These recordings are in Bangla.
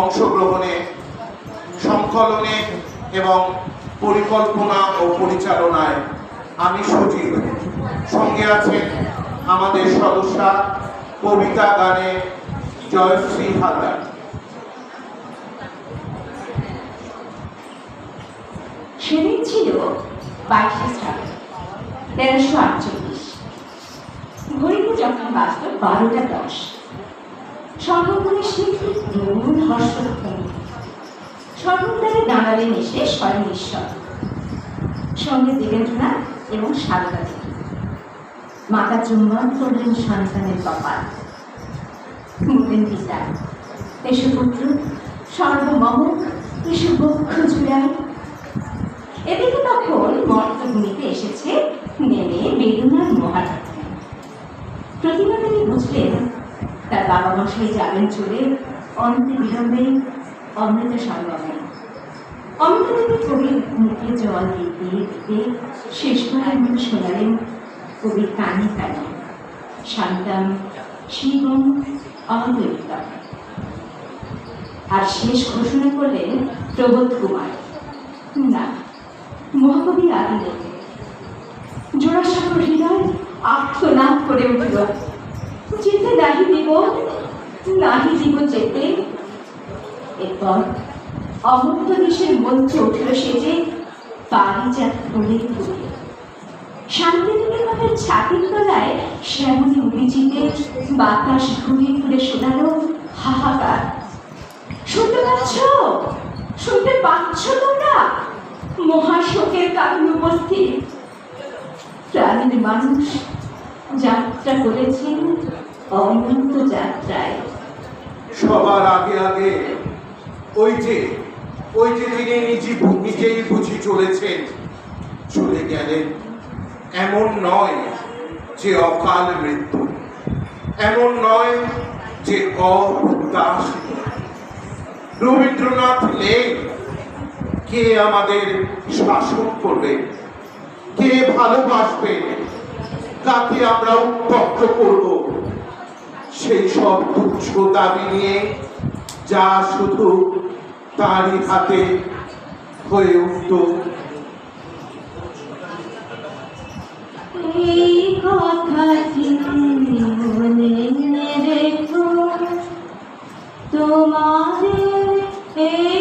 অংশগ্রহণে, সংকলনে এবং পরিকল্পনা ও পরিচালনায় আমি সচিব। সঙ্গে আছেন আমাদের সদস্যা কবিতা গানে জয়শ্রী হালদার। সেদিন ছিল বাইশে তেরোশো আটচল্লিশ। ঘড়িতে যখন বাজল বারোটা দশ সর্বগুণে সে দরুণ হর্ষধ্বনি সর্বদ্বারে দাঁড়ালেন এসে স্বয়ং ঈশ্বর। সঙ্গে দেবেন্দ্রনাথ এবং সারদা দেবী। মাতা চুম্বন করলেন সন্তানের কপাল। বললেন পিতা এসো পুত্র সর্বমম এসো বক্ষ জুড়াই। এদিকে তখন মর্তভূমিতে এসেছে নেমে বেদনার মহারাজ। প্রতিমা তিনি বুঝলেন তার বাবা মশাই যাবেন চলে অন্তে বিলম্বে অমৃত সঙ্গমে। অমৃতদেবী কবির মুখে জল দিতে দিতে শেষ মন শোনালেন কবির কানে কানে। শান্তাম শিবম অমৃতম আর শেষ ঘোষণা করলেন প্রবোধ কুমার। না, মহাকবি আদিলে জোড়াসাগর হৃদয় আত্মনাদ করে উঠল। দিব নাহি দিব যেতে। এরপর অমূর্ত দেশের মঞ্চে উঠল সেজে পারিজাত ফুলে ফুলে শান্তিনিকেতনের ছাতির তলায় শ্যামলী উড়িচিতে বাতাস ঘুরে ঘুরে শোনালো হাহাকার। শুনতে পাচ্ছ? শুনতে পাচ্ছ তোমরা? মহাশোকের কারণ উপস্থিত। প্রাণীর মানুষ যাত্রা করেছেন অনন্ত যাত্রায়। সবার আগে আগে ওই যে ওই যে তিনি নিজে নিজেই বুঝি চলেছেন, চলে গেলেন। এমন নয় যে অকাল মৃত্যু, এমন নয় যে অপ্রত্যাশিত রবীন্দ্রনাথ নেই কে আমাদের শাসন করবে? কে ভালোবাসবে? কাকে আমরা উত্তপ্ত করব? সেই সব তুচ্ছ দাবি নিয়ে যা শুধু তারই হাতে হয়ে উঠত। এই কথা তোমাদের এই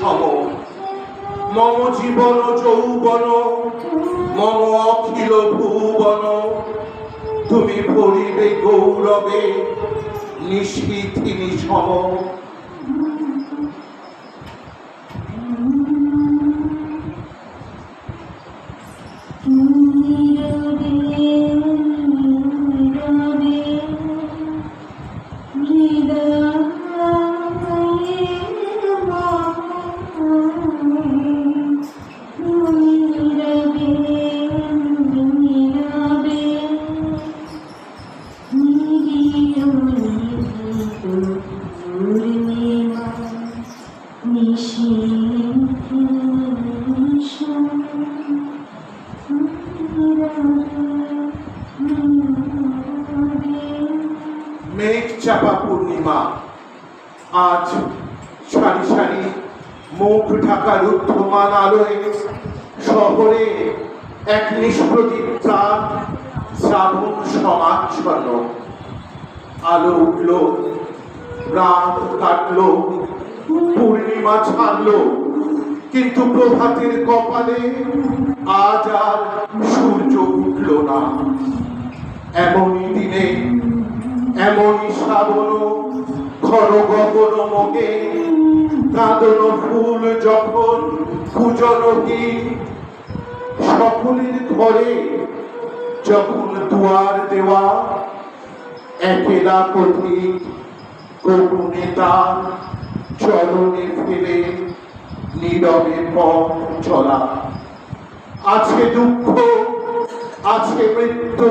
সম মম জীবন যৌবন। মম অখিল ভুবন। তুমি ভরিবে গৌরবে। নিশীথিনী সম পূর্ণিমা। আজ সারি সারি মুখ ঢাকা রুদ্ধমান আলোয় শহরে এক নিষ্প্রদীপ প্রাণ শ্রাবণ সমাচ্ছন্ন। আলো উঠল, রাত কাটলো, পূর্ণিমা ছাড়লো, কিন্তু প্রভাতের কপালে আজ আর সূর্য উঠল না। এমনই দিনে শ্রাবণ ঘর গগন মগে, কাঁদন ফুল যখন পূজনহীন সকলের ঘরে যখন দুয়ার দেওয়া, একেলা পথিক করুণে তার চরণে ফেলে নীরবে পথ চলা। আছে দুঃখ, আছে মৃত্যু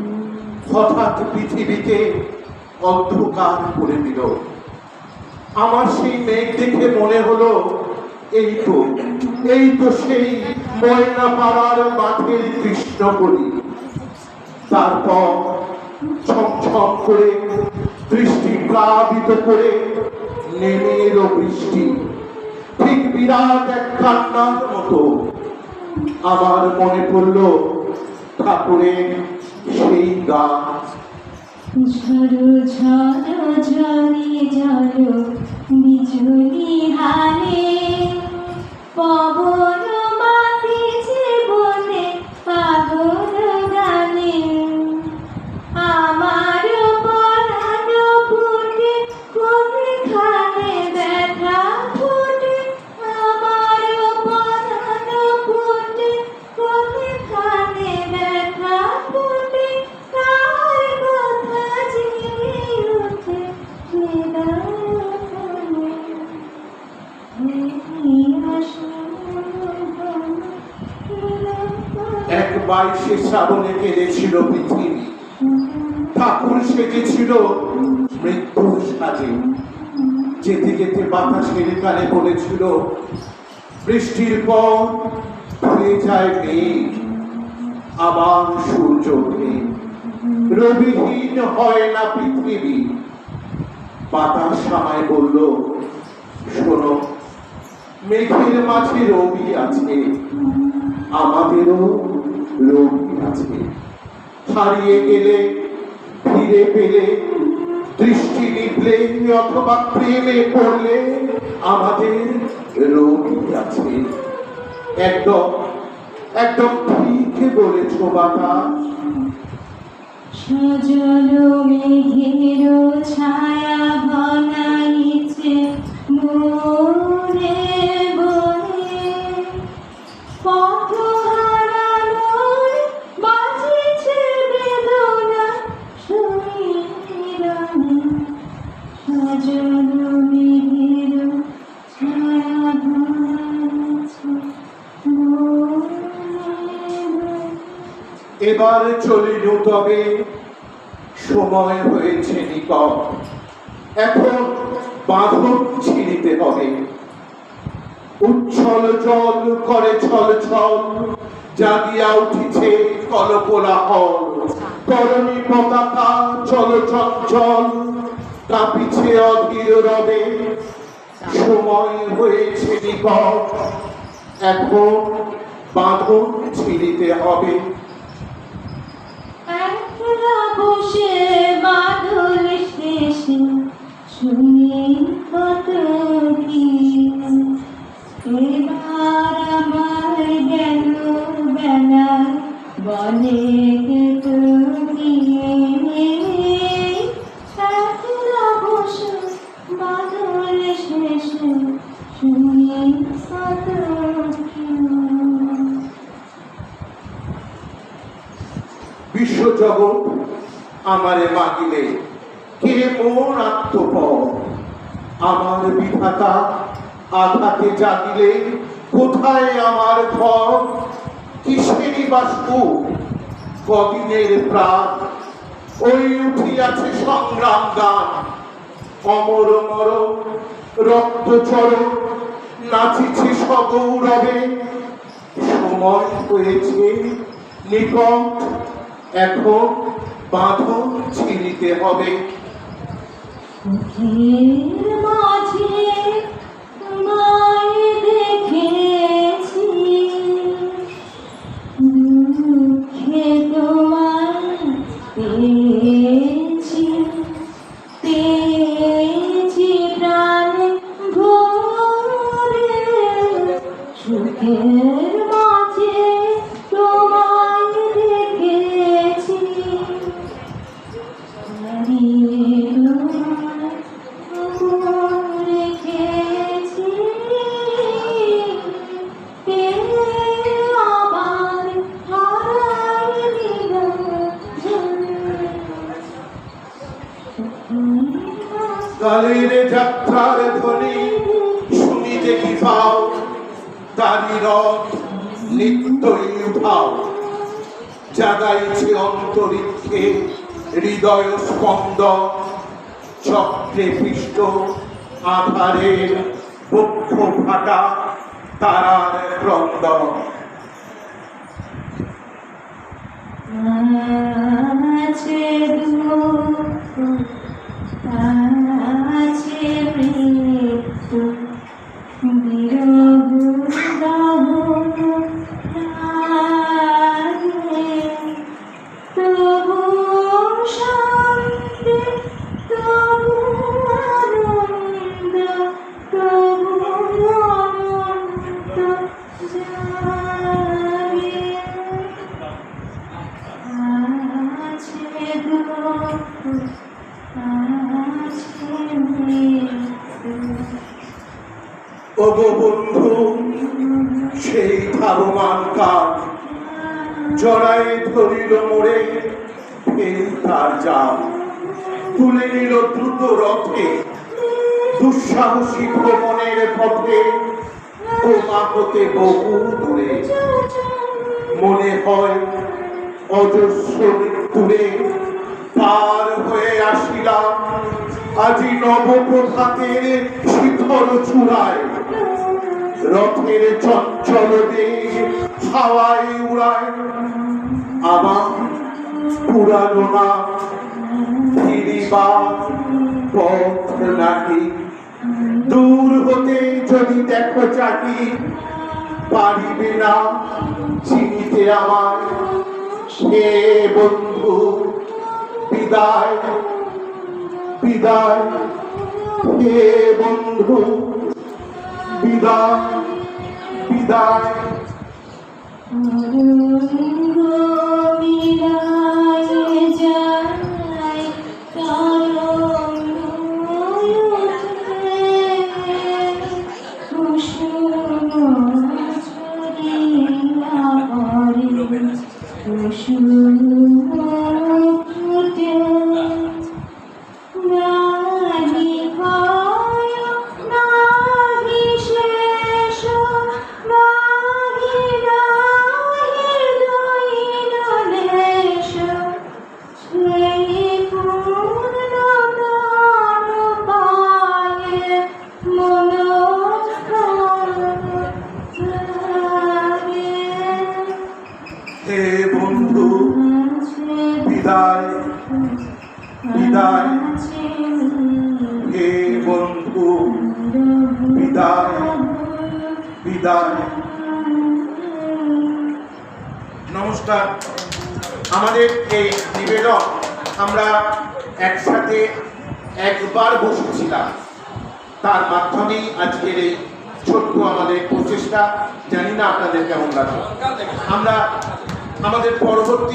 হঠাৎ পৃথিবীকে অন্ধকার করে দিল। আমার সেই মেঘ দেখে মনে হলো, এই তো এই তো সেই ময়না পাড়ার মাঠের কৃষ্ণকলি। তারপর ছমছম করে বৃষ্টি প্লাবিত করে নেমে এলো বৃষ্টি। ঠিক বিরাট এক কান্নার মতো। আমার মনে পড়ল, ঠাকুরের সেই গান ঝড়ো ঝড়ো ঝরে ঝড়ো বিজুলি হারে পবন শ্রাবণে কেঁদেছিল পৃথিবী। ঠাকুর সেজেছিল মৃত্যুর সাজে। যেতে যেতে বাতাস বাতাসের কানে বলেছিল, বৃষ্টির পর যায় মেঘ, আবার সূর্য ওঠে। রবিহীন হয় না পৃথিবী। বাতাস আমায় বলল, শোনো, মেঘের মাঝে রবি আছে। আমাদেরও রবি আছে। হারিয়ে গেলে, ফিরে পেলে, দৃষ্টি নিভলে, অথবা প্রেমে পড়লে, আমাদের রবি আছে। একদম একদম ঠিক বলেছ বাতাস সজল মেঘের ছায়া বনাইছে মনে এবার চলিল তবে সময় হয়েছে নিকট। এখন বাঁধন ছিঁড়িতে হবে। উচ্ছল জল করে ছল ছল জাগিয়া উঠিছে কলকোলাহল। তরণী পতাকা চল চঞ্চল কাঁপিছে অধীর রবে। সময় হয়েছে নিকট। এখন বাঁধন ছিঁড়িতে হবে। আমরা বসে বাদল শেষে শুনি কত বলে তুমি বসে বাদল শেষে শুনি কত আমারে মাগিলে। কে মোর আত্মপর আমার বিধাতা আঘাতে জাগিলে কোথায় আমার ঘর? কিসেরই বাস্তু কদিনের প্রাণ। ওই উঠিয়াছে সংগ্রাম গান। অমর মর, রক্ত চর, নাচিছে সগৌরবে। সময় হয়েছে নিকট, এখন বাঁধন ছিঁড়িতে হবে। মাঝে অন্তরিক্ষে হৃদয় স্পন্দ চক্রে পৃষ্ঠ আধারের বক্ষ ফাটা তারার আছে দুঃখ আছে ধাবমান কাল জড়াই ধরিল মোড়ে তার জাল। তুলে নিল দ্রুত রথে। দুঃসাহসী ভ্রমণের পথে তোমা হতে বহু দূরে। মনে হয় অজস্র মৃত্যুরে পার হয়ে আসিলাম। আজি নবপ্রভাতের শীতল চূড়ায়। রথের চঞ্চল হাওয়ায় উড়ায়। আমার পুরানো না পথ নাকি? দূর হতে যদি দেখো চাকি, পারিবে না চিনিতে আমার সে বন্ধু, বিদায় বিদায়। হে বন্ধু বিদায় বিদায় বিদায়। হে বন্ধু, বিদায়। বিদায়। নমস্কার। আমাদের এই নিবেদন, আমরা একসাথে একবার বসেছিলাম। তার মাধ্যমেই আজকের এই ছোট্ট আমাদের প্রচেষ্টা। জানি না আপনাদের কেমন লাগবে আমরা আমাদের পরবর্তী